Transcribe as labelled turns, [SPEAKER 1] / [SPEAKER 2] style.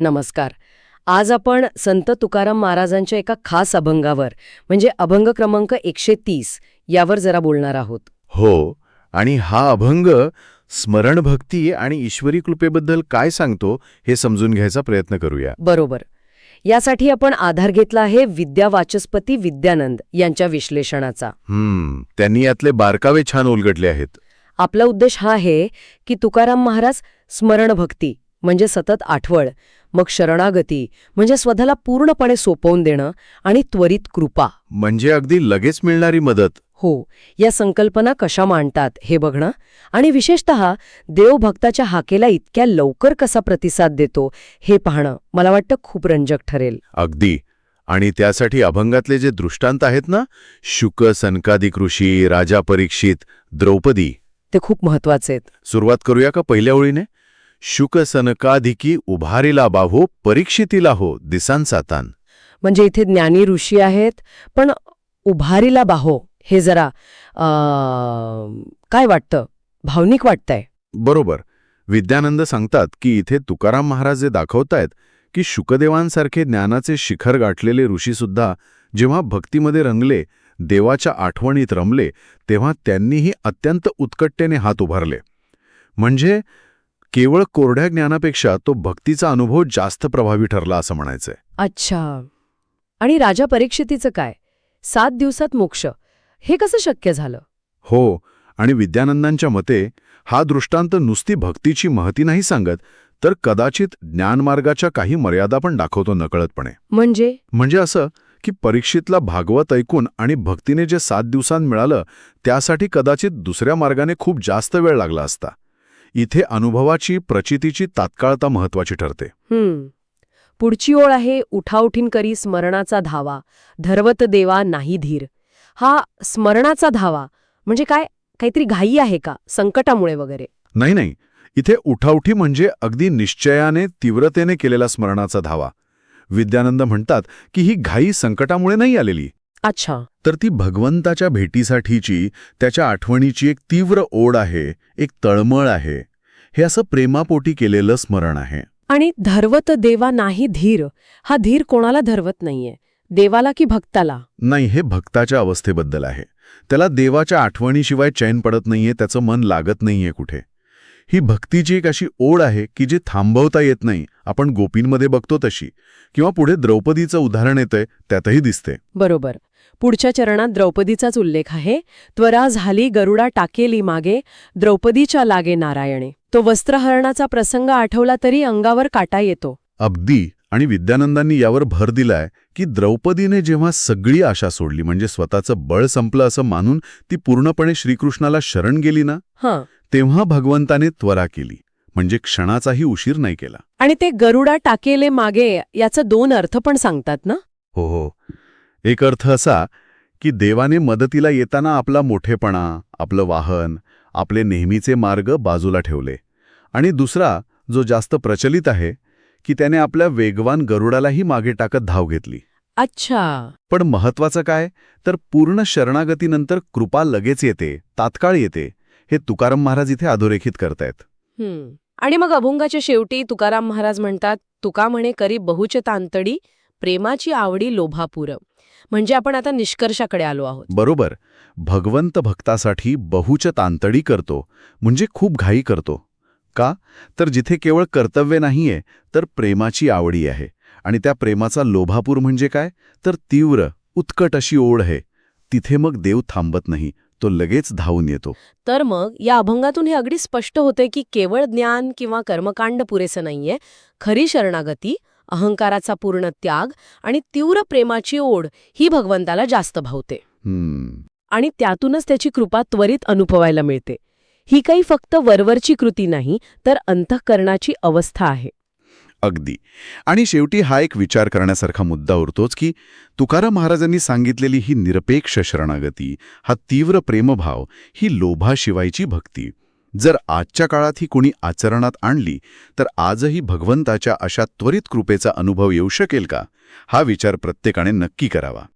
[SPEAKER 1] नमस्कार. आज आपण संत तुकाराम महाराजांच्या एका खास अभंगावर म्हणजे अभंग क्रमांक एकशे तीस यावर जरा बोलणार आहोत.
[SPEAKER 2] हो आणि हा अभंग स्मरणभक्ती आणि ईश्वरी कृपेबद्दल काय सांगतो हे समजून घ्यायचा प्रयत्न करूया.
[SPEAKER 1] बरोबर. यासाठी आपण आधार घेतला आहे विद्या वाचस्पती विद्यानंद यांच्या विश्लेषणाचा.
[SPEAKER 2] हम्म त्यांनी यातले बारकावे छान उलगडले आहेत.
[SPEAKER 1] आपला उद्देश हा आहे की तुकाराम महाराज स्मरणभक्ती म्हणजे सतत आठवळ मग शरणागती म्हणजे स्वतःला पूर्णपणे सोपवून देणं आणि त्वरित कृपा.
[SPEAKER 2] म्हणजे अगदी लगेच मिळणारी मदत.
[SPEAKER 1] हो या संकल्पना कशा मांडतात हे बघणं? आणि विशेषत देव भक्ताच्या हाकेला इतक्या लवकर कसा प्रतिसाद देतो हे पाहणं मला वाटतं खूप रंजक ठरेल.
[SPEAKER 2] अगदी. आणि त्यासाठी अभंगातले जे दृष्टांत आहेत ना शुक सनकादिक ऋषी राजा परीक्षित द्रौपदी.
[SPEAKER 1] ते खूप महत्त्वाचे आहेत.
[SPEAKER 2] सुरुवात करूया का पहिल्या ओळीने? शुक सनकाधिकी उभारीला बाहो परीक्षितीला हो दिसांचा तान
[SPEAKER 1] म्हणजे इथे ज्ञानी ऋषी आहेत पण उभारीला बाहो हे जरा काय वाटतं? भावनिक वाटतंय.
[SPEAKER 2] बरोबर. विद्यानंद सांगतात की इथे तुकाराम महाराज जे दाखवतायत की शुकदेवांसारखे ज्ञानाचे शिखर गाठलेले ऋषीसुद्धा जेव्हा भक्तीमध्ये रंगले देवाच्या आठवणीत रमले तेव्हा त्यांनीही अत्यंत उत्कटतेने हात उभारले. म्हणजे केवळ कोरड्या ज्ञानापेक्षा तो भक्तीचा अनुभव जास्त प्रभावी ठरला असं म्हणायचंय.
[SPEAKER 1] अच्छा. आणि राजा परीक्षितीचं काय? सात दिवसात मोक्ष. हे कसं शक्य झालं?
[SPEAKER 2] हो आणि विद्यानंदांच्या मते हा दृष्टांत नुसती भक्तीची महती नाही सांगत तर कदाचित ज्ञानमार्गाच्या काही मर्यादा पण दाखवतो नकळतपणे.
[SPEAKER 1] म्हणजे?
[SPEAKER 2] म्हणजे असं की परीक्षितला भागवत ऐकून आणि भक्तीने जे सात दिवसांत मिळालं त्यासाठी कदाचित दुसऱ्या मार्गाने खूप जास्त वेळ लागला असता. इथे अनुभवाची प्रचितीची तात्काळता महत्वाची ठरते.
[SPEAKER 1] हम्म. पुढची ओळ आहे उठाउठीन करी स्मरणाचा धावा. धर्वत देवा नाही धीर. हा स्मरणाचा धावा म्हणजे काय? काहीतरी घाई आहे का? संकटामुळे वगैरे.
[SPEAKER 2] नाही नाही. इथे उठाउठी म्हणजे अगदी निश्चयाने तीव्रतेने केलेला स्मरणाचा धावा. विद्यानंद म्हणतात की ही घाई संकटामुळे नाही आलेली.
[SPEAKER 1] अच्छा.
[SPEAKER 2] तर ती भगवंताच्या भेटीसाठीची त्याच्या आठवणीची एक तीव्र ओढ आहे एक तळमळ आहे. हे असं प्रेमापोटी केलेलं स्मरण आहे.
[SPEAKER 1] आणि धर्वत देवा नाही धीर हा धीर कोणाला धरवत नाहीये. देवाला की भक्ताला?
[SPEAKER 2] नाही हे भक्ताच्या अवस्थेबद्दल आहे. त्याला देवाच्या आठवणीशिवाय चैन पडत नाहीये त्याचं मन लागत नाहीये कुठे. ही भक्तीची एक अशी ओढ आहे की जी थांबवता येत नाही. आपण गोपींमध्ये बघतो तशी. किंवा पुढे द्रौपदीचं उदाहरण येतंय त्यातही दिसते.
[SPEAKER 1] बरोबर. पुढच्या चरणात द्रौपदीचाच उल्लेख आहे. त्वरा झाली गरुडा टाकेली मागे द्रौपदीच्या लागे नारायणे. तो वस्त्रहरणाचा प्रसंग आठवला तरी अंगावर काटा येतो.
[SPEAKER 2] अगदी. आणि विद्यानंदांनी यावर भर दिलाय की द्रौपदीने जेव्हा सगळी आशा सोडली म्हणजे स्वतःचं बळ संपलं असं मानून ती पूर्णपणे श्रीकृष्णाला शरण गेली ना?
[SPEAKER 1] हां.
[SPEAKER 2] तेव्हा भगवंताने त्वरा केली. म्हणजे क्षणाचाही उशीर नाही केला.
[SPEAKER 1] आणि ते गरुडा टाकेले मागे याचं दोन अर्थ पण सांगतात ना?
[SPEAKER 2] हो हो. एक अर्थ असा की देवाने मदतीला येताना आपला मोठेपणा आपलं वाहन आपले नेहमीचे मार्ग बाजूला ठेवले. आणि दुसरा जो जास्त प्रचलित आहे की त्याने आपल्या वेगवान गरुडालाही मागे टाकत धाव घेतली.
[SPEAKER 1] अच्छा.
[SPEAKER 2] पण महत्वाचं काय? तर पूर्ण शरणागतीनंतर कृपा लगेच येते तात्काळ येते हे तुकाराम महाराज इथे अधोरेखित करतायत.
[SPEAKER 1] हम्म आणि मग अभंगाच्या शेवटी तुकाराम महाराज म्हणतात तुका म्हणे करी बहुच तांतडी प्रेमाची आवडी लोभापूर. म्हणजे आपण आता निष्कर्षाकडे आलो आहोत.
[SPEAKER 2] बरोबर. भगवंत भक्तासाठी बहुच तांतडी करतो म्हणजे खूप घाई करतो. का? तर जिथे केवळ कर्तव्य नाहीये तर प्रेमाची आवडी आहे. आणि त्या प्रेमाचा लोभापूर म्हणजे काय? तर तीव्र उत्कट अशी ओढ आहे. तिथे मग देव थांबत नाही तो लगेच धावून येतो.
[SPEAKER 1] तर मग या अभंगातून हे अगदी स्पष्ट होते की केवळ ज्ञान किंवा कर्मकांड पुरेसं नाहीये. खरी शरणागती अहंकाराचा पूर्ण त्याग आणि तीव्र प्रेमाची ओढ ही भगवंताला जास्त भावते. आणि त्यातूनच त्याची कृपा त्वरित अनुभवायला मिळते. ही काही फक्त वरवरची कृती नाही तर अंतःकरणाची अवस्था आहे.
[SPEAKER 2] अगदी. आणि शेवटी हा एक विचार करण्यासारखा मुद्दा उरतोच की तुकाराम महाराजांनी सांगितलेली ही निरपेक्ष शरणागती हा तीव्र प्रेमभाव ही लोभाशिवायची भक्ती. जर आजच्या काळात ही कुणी आचरणात आणली तर आजही भगवंताच्या अशा त्वरित कृपेचा अनुभव येऊ शकेल का? हा विचार प्रत्येकाने नक्की करावा.